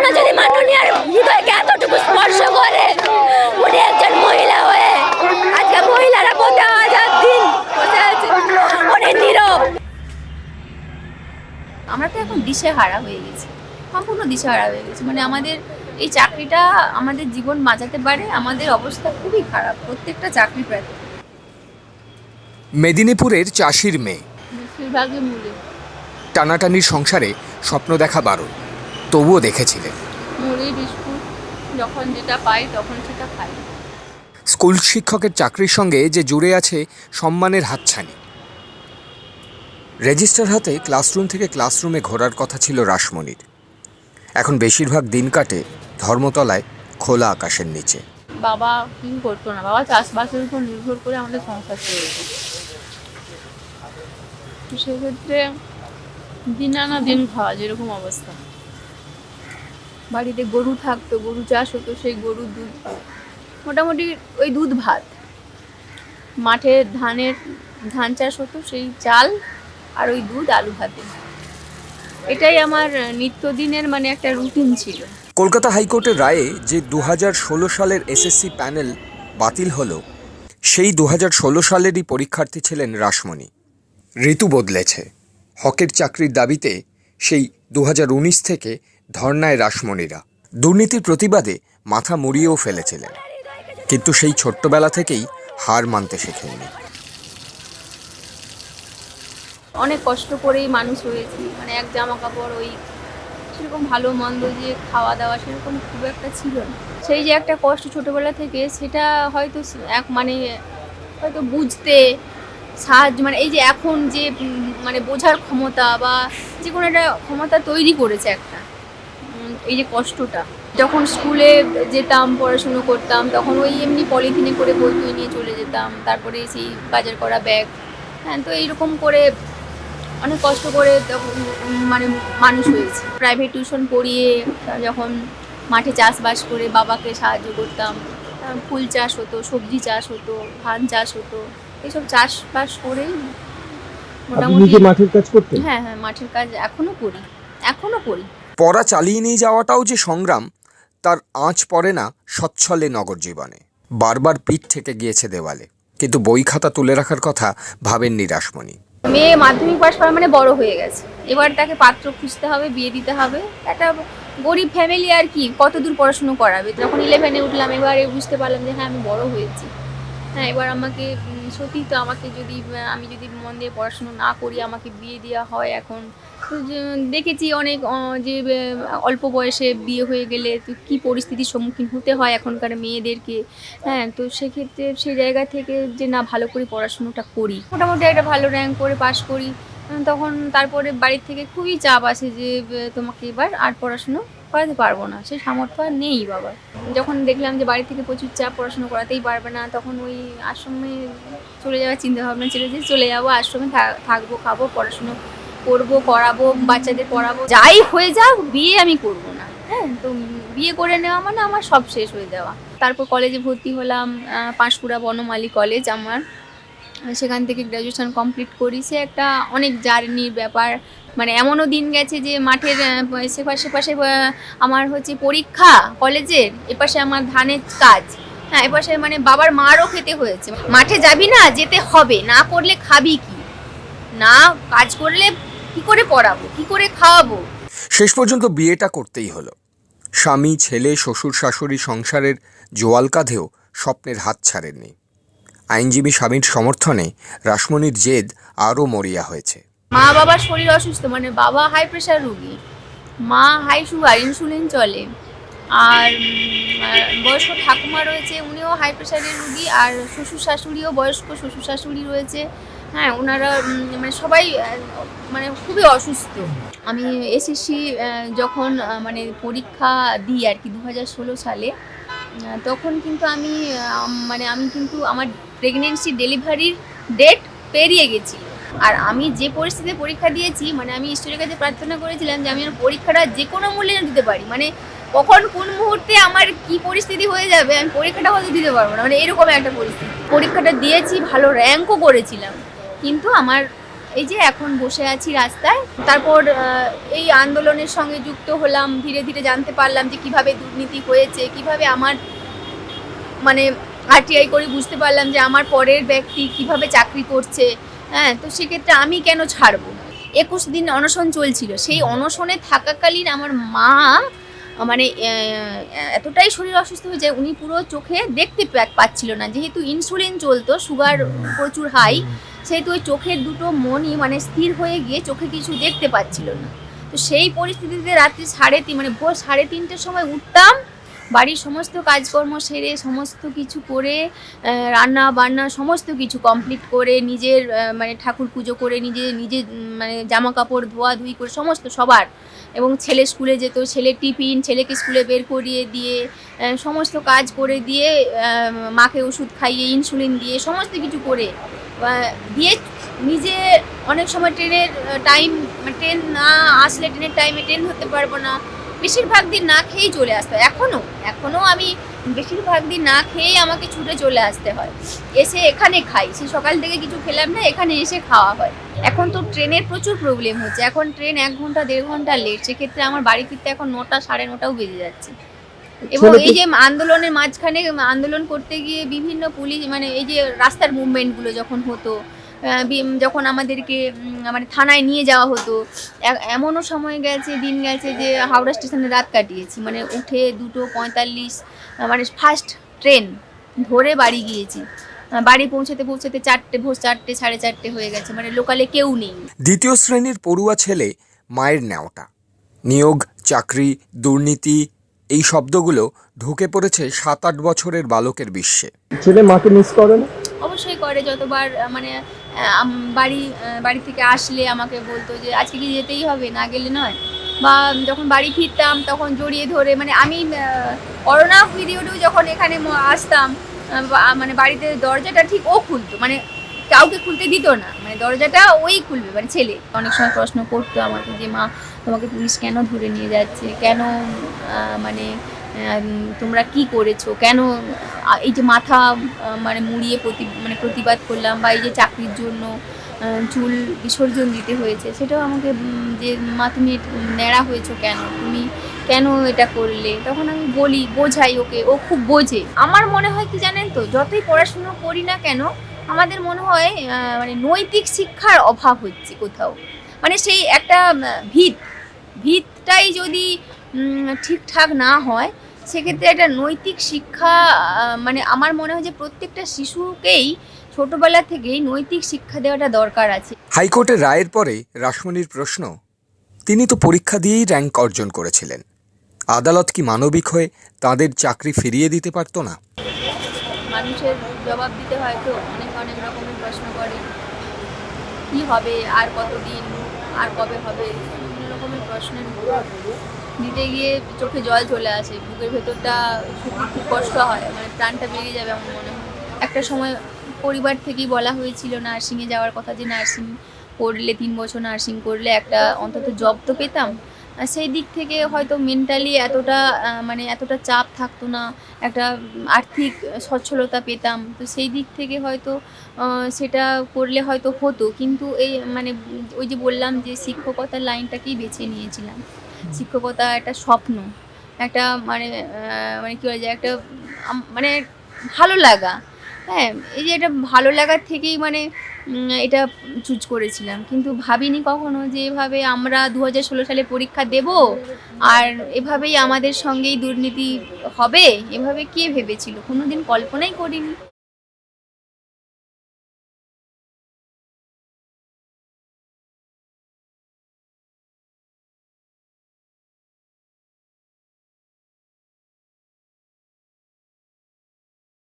ঘটনা যদি মাননীয় হৃদয়কে এতটুকু স্পর্শ করে উনি একজন মহিলা হয়ে আজকে মহিলারা পথে হাজার দিন নীরব। আমরা তো এখন দিশে হারা হয়ে গেছি। সম্পূর্ণ দিশে হারা হয়ে গেছি। মানে আমাদের এই চাকরিটা আমাদের জীবন বাঁচাতে পারে আমাদের অবস্থা খুবই খারাপ প্রত্যেকটা চাকরি প্রার্থী মেদিনীপুরের চাষির মেয়ে। টানাটানির সংসারে স্বপ্ন দেখা বারণ। তবুও দেখেছিলেন। মুড়ি বিস্কুট যখন যেটা পাই তখন সেটা খাই। স্কুল শিক্ষকের চাকরির সঙ্গে যে জুড়ে আছে সম্মানের হাতছানি। রেজিস্টার হাতে ক্লাসরুম থেকে ক্লাসরুমে ঘোরার কথা ছিল রাসমণির। এখন বেশিরভাগ দিন কাটে ধর্মতলায় খোলা আকাশের নিচে। বাবা কি করতো না? বাবা চাষবাসের উপর নির্ভর করে আমাদের সংসার চলতো। তো সেক্ষেত্রে দিন আনা দিন খাওয়া যেরকম অবস্থা। বাড়িতে গরু থাকতো, গরু চাষ হতো, সেই গরুর দুধ, মোটামুটি ওই দুধ ভাত। মাঠে ধানের, ধান চাষ হতো, সেই চাল আর ওই দুধ আলু ভাতে। এটাই আমার নিত্যদিনের মানে একটা রুটিন ছিল। কলকাতা হাইকোর্টের রায়ে যে দু হাজার ষোলো সালের এসএসসি প্যানেল বাতিল হলো, সেই দু হাজার ষোলো সালেরই পরীক্ষার্থী ছিলেন রাসমণি। ঋতু বদলেছে। হকের চাকরির দাবিতে সেই দু হাজার উনিশ থেকে ধর্নায় রাসমণিরা। দুর্নীতির প্রতিবাদে মাথা মুড়িয়েও ফেলেছিলেন। কিন্তু সেই ছোট্টবেলা থেকেই হার মানতে শেখেননি। অনেক কষ্ট করেই মানুষ হয়েছি মানে এক জামা কাপড় ওই সেরকম ভালো মন্দ যে খাওয়া দাওয়া সেরকম খুব একটা ছিল সেই যে একটা কষ্ট ছোটোবেলা থেকে, সেটা হয়তো এক মানে হয়তো বুঝতে সাহায্য মানে এই যে এখন যে মানে বোঝার ক্ষমতা বা যে কোনো একটা ক্ষমতা তৈরি করেছে একটা। এই যে কষ্টটা যখন স্কুলে যেতাম পড়াশুনো করতাম তখন ওই এমনি পলিথিনে করে বই টই নিয়ে চলে যেতাম তারপরে সেই বাজার করা ব্যাগ হ্যাঁ তো এইরকম করে অনেক কষ্ট করে তখন মানে মানুষ হয়েছে। প্রাইভেট টিউশন পড়িয়ে যখন মাঠে চাষবাস করে বাবাকে সাহায্য করতাম ফুল চাষ হতো সবজি চাষ হতো ধান চাষ হতো এইসব চাষবাস করেই আপনি মোটামুটি মাঠের কাজ করতেন? হ্যাঁ হ্যাঁ মাঠের কাজ এখনও করি এখনও করি। পড়া চালিয়ে নিয়ে যাওয়াটাও যে সংগ্রাম, তার আঁচ পড়ে না সচ্ছলে নগর জীবনে। বারবার পিঠ থেকে গিয়েছে দেওয়ালে, কিন্তু বই খাতা তুলে রাখার কথা ভাবেননি রাসমণি। মেয়ে মাধ্যমিক পাশ করা মানে বড় হয়ে গেছে। এবার তাকে পাত্র খুঁজতে হবে, বিয়ে দিতে হবে। একটা গরিব ফ্যামিলি আর কি, কত দূর পড়াশুনো করাবে? যখন ইলেভেনে উঠলাম, এবারে বুঝতে পারলাম যে হ্যাঁ আমি বড় হয়েছি। হ্যাঁ এবার আমাকে সত্যি তো আমাকে যদি আমি যদি মন দিয়ে পড়াশুনো না করি, আমাকে বিয়ে দেওয়া হয় এখন। দেখেছি অনেক যে অল্প বয়সে বিয়ে হয়ে গেলে তো কী পরিস্থিতির সম্মুখীন হতে হয় এখনকার মেয়েদেরকে হ্যাঁ? তো সেক্ষেত্রে সেই জায়গা থেকে যে না ভালো করে পড়াশুনোটা করি। মোটামুটি একটা ভালো র্যাঙ্ক করে পাশ করি। তখন তারপরে বাড়ির থেকে খুবই চাপ আসে যে তোমাকে এবার আর পড়াশুনো করাতে পারব না, সেই সামর্থ্য আর নেই বাবার। যখন দেখলাম যে বাড়ি থেকে প্রচুর চাপ পড়াশুনো করাতেই পারবে না, তখন ওই আশ্রমে চলে যাওয়ার চিন্তা ভাবনা ছিল যে চলে যাব, আশ্রমে থাকব, খাব, পড়াশুনো করব, করাবো, বাচ্চাদের পড়াবো, যাই হয়ে যাক, বিয়ে আমি করব না। হ্যাঁ তো বিয়ে করে নেওয়া মানে আমার সব শেষ হয়ে যাওয়া। তারপর কলেজে ভর্তি হলাম পাঁশকুড়া বনমালী কলেজ আমার। সেখান থেকে গ্র্যাজুয়েশন কমপ্লিট করি। সে একটা অনেক জার্নির ব্যাপার মানে এমনও দিন গেছে যে মাঠের সেপাশে পাশে আমার হচ্ছে পরীক্ষা কলেজের, এপাশে আমার ধানের কাজ। হ্যাঁ এপাশে মানে বাবার মারও খেতে হয়েছে। মাঠে যাবি না, যেতে হবে। না করলে খাবি কি? না কাজ করলে কি করে পড়াবো? কি করে খাওয়াবো? শেষ পর্যন্ত বিয়েটা করতেই হলো। স্বামী, ছেলে, শ্বশুর, শাশুড়ি সংসারের জোয়াল কাঁধেও স্বপ্নের হাত ছাড়েননি। আইনজীবী স্বামীর সমর্থনে রাসমণির জেদ আরও মরিয়া হয়েছে। মা বাবার শরীর অসুস্থ মানে বাবা হাই প্রেশার রুগী, মা হাই সুগার ইনসুলিন চলে, আর বয়স্ক ঠাকুমা রয়েছে, উনিও হাই প্রেশারের রুগী, আর শ্বশুর শাশুড়িও বয়স্ক শ্বশুর শাশুড়ি রয়েছে। হ্যাঁ ওনারা মানে সবাই মানে খুবই অসুস্থ। আমি এসএসসি যখন মানে পরীক্ষা দিই আর কি দু হাজার ষোলো সালে তখন কিন্তু আমি মানে আমি কিন্তু আমার প্রেগনেন্সি ডেলিভারির ডেট পেরিয়ে গেছি আর আমি যে পরিস্থিতিতে পরীক্ষা দিয়েছি মানে আমি ঈশ্বরের কাছে প্রার্থনা করেছিলাম যে আমি আমার পরীক্ষাটা যে কোনো মূল্যে দিতে পারি। মানে কখন কোন মুহূর্তে আমার কি পরিস্থিতি হয়ে যাবে, আমি পরীক্ষাটা হয়তো দিতে পারব না। মানে এরকম একটা পরিস্থিতি। পরীক্ষাটা দিয়েছি, ভালো র্যাঙ্কও করেছিলাম। কিন্তু আমার এই যে এখন বসে আছি রাস্তায়, তারপর এই আন্দোলনের সঙ্গে যুক্ত হলাম, ধীরে ধীরে জানতে পারলাম যে কীভাবে দুর্নীতি হয়েছে, কীভাবে আমার মানে আরটিআই করে বুঝতে পারলাম যে আমার পরের ব্যক্তি কীভাবে চাকরি করছে। হ্যাঁ তো সেক্ষেত্রে আমি কেন ছাড়বো? একুশ দিন অনশন চলছিল। সেই অনশনে থাকাকালীন আমার মা মানে এতটাই শরীর অসুস্থ হয়ে যায়, উনি পুরো চোখে দেখতে পাচ্ছিল না। যেহেতু ইনসুলিন চলতো, সুগার প্রচুর হাই, সেহেতু ওই চোখের দুটো মনই মানে স্থির হয়ে গিয়ে চোখে কিছু দেখতে পাচ্ছিল না। তো সেই পরিস্থিতিতে রাত্রি সাড়ে তিন মানে ভোর সাড়ে তিনটের সময় উঠতাম বাড়ির সমস্ত কাজকর্ম সেরে, সমস্ত কিছু করে রান্না বান্না সমস্ত কিছু কমপ্লিট করে, নিজের মানে ঠাকুর পুজো করে, নিজে নিজে মানে জামা কাপড় ধোয়া ধুই করে সমস্ত সবার। এবং ছেলে স্কুলে যেত, ছেলে টিফিন, ছেলেকে স্কুলে বের করিয়ে দিয়ে সমস্ত কাজ করে দিয়ে মাকে ওষুধ খাইয়ে ইনসুলিন দিয়ে সমস্ত কিছু করে। দিয়ে নিজে অনেক সময় ট্রেনের টাইম ট্রেন না আসলে ট্রেনের টাইমে ট্রেন হতে পারব না। বেশিরভাগ দিন না খেয়েই চলে আসতে হয়। এখনও এখনও আমি বেশিরভাগ দিন না খেয়েই আমাকে ছুটে চলে আসতে হয়। এসে এখানে খাই। সে সকাল থেকে কিছু খেলাম না এখানে এসে খাওয়া হয়। এখন তো ট্রেনের প্রচুর প্রবলেম হচ্ছে। এখন ট্রেন এক ঘণ্টা দেড় ঘণ্টা লেট সেক্ষেত্রে আমার বাড়ি ফিরতে এখন নটা সাড়ে নটাও বেজে যাচ্ছে। এবং এই যে আন্দোলনের মাঝখানে আন্দোলন করতে গিয়ে বিভিন্ন পুলিশ মানে এই যে রাস্তার মুভমেন্টগুলো যখন হতো যখন আমাদেরকে মানে থানায় নিয়ে যাওয়া হতো এমনও সময় গেছে দিন গেছে যে হাওড়া স্টেশনে রাত কাটিয়েছি। মানে উঠে দুটো পঁয়তাল্লিশ মানে ফার্স্ট ট্রেন ধরে বাড়ি গিয়েছি। বাড়ি পৌঁছাতে পৌঁছাতে চারটে ভোর চারটে সাড়ে চারটে হয়ে গেছে। মানে লোকালে কেউ নেই। দ্বিতীয় শ্রেণির পড়ুয়া ছেলে মায়ের নেওটা নিয়োগ চাকরি দুর্নীতি এই শব্দগুলো ঢুকে পড়েছে সাত আট বছরের বালকের বিশ্বে। ছেলে মাকে মিস করে না? অবশ্যই করে যতবার মানে বাড়ি বাড়ি থেকে আসলে আমাকে বলতো যে, আজকে কি যেতেই হবে? না গেলে নয়। বা যখন বাড়ি ফিরতাম তখন জড়িয়ে ধরে মানে আমি করোনা পিরিয়ডেও যখন এখানে আসতাম মানে বাড়িতে দরজাটা ঠিক ও খুলতো মানে কাউকে খুলতে দিত না মানে দরজাটা ওই খুলবে মানে ছেলে। অনেক সময় প্রশ্ন করতো আমাকে যে, মা, তোমাকে পুলিশ কেন ধরে নিয়ে যাচ্ছে? কেন মানে তোমরা কি করেছ? কেন এই যে মাথা মানে মুড়িয়ে প্রতি মানে প্রতিবাদ করলাম বা এই যে চাকরির জন্য চুল বিসর্জন দিতে হয়েছে, সেটাও আমাকে যে মা তুমি ন্যাড়া হয়েছো কেন? তুমি কেন এটা করলে? তখন আমি বলি, বোঝাই ওকে, ও খুব বোঝে। আমার মনে হয় কি জানেন তো, যতই পড়াশুনো করি না কেন, আমাদের মনে হয় মানে নৈতিক শিক্ষার অভাব হচ্ছে কোথাও। মানে সেই একটা ভিত, ভিতটাই যদি ঠিকঠাক না হয় সেক্ষেত্রে একটা নৈতিক শিক্ষা মানে আমার মনে হয় যে প্রত্যেকটা শিশুকেই ছোটবেলা থেকেই নৈতিক শিক্ষা দেওয়াটা দরকার আছে। হাইকোর্টের রায়ের পরে রাসমণির প্রশ্ন তিনি তো পরীক্ষা দিয়েই র্যাঙ্ক অর্জন করেছিলেন। আদালত কি মানবিক হয়ে তাদের চাকরি ফিরিয়ে দিতে পারতো না? মানুষের জবাব দিতে হয় তো অনেক অনেক রকমের প্রশ্ন করে। কি হবে আর কতদিন আর কবে হবে বিভিন্ন রকমের প্রশ্নের দিতে গিয়ে চোখে জল চলে আসে, বুকের ভেতরটা খুব কষ্ট হয় মানে প্রাণটা বেরিয়ে যাবে আমার মনে হয়। একটা সময় পরিবার থেকেই বলা হয়েছিল নার্সিংয়ে যাওয়ার কথা যে নার্সিং করলে, তিন বছর নার্সিং করলে একটা অন্তত জব তো পেতাম। সেই দিক থেকে হয়তো মেন্টালি এতটা মানে এতটা চাপ থাকতো না, একটা আর্থিক সচ্ছলতা পেতাম। তো সেই দিক থেকে হয়তো সেটা করলে হয়তো হতো। কিন্তু এই মানে ওই যে বললাম যে শিক্ষকতার লাইনটাকেই বেছে নিয়েছিলাম। শিক্ষকতা একটা স্বপ্ন, একটা মানে মানে কী বলা যায় একটা মানে ভালো লাগা। হ্যাঁ এই যে এটা ভালো লাগার থেকেই মানে এটা চুজ করেছিলাম। কিন্তু ভাবিনি কখনো যে এভাবে আমরা দু হাজার ষোলো সালে পরীক্ষা দেব আর এভাবেই আমাদের সঙ্গেই দুর্নীতি হবে? এভাবে কে ভেবেছিল? কোনোদিন কল্পনাই করিনি।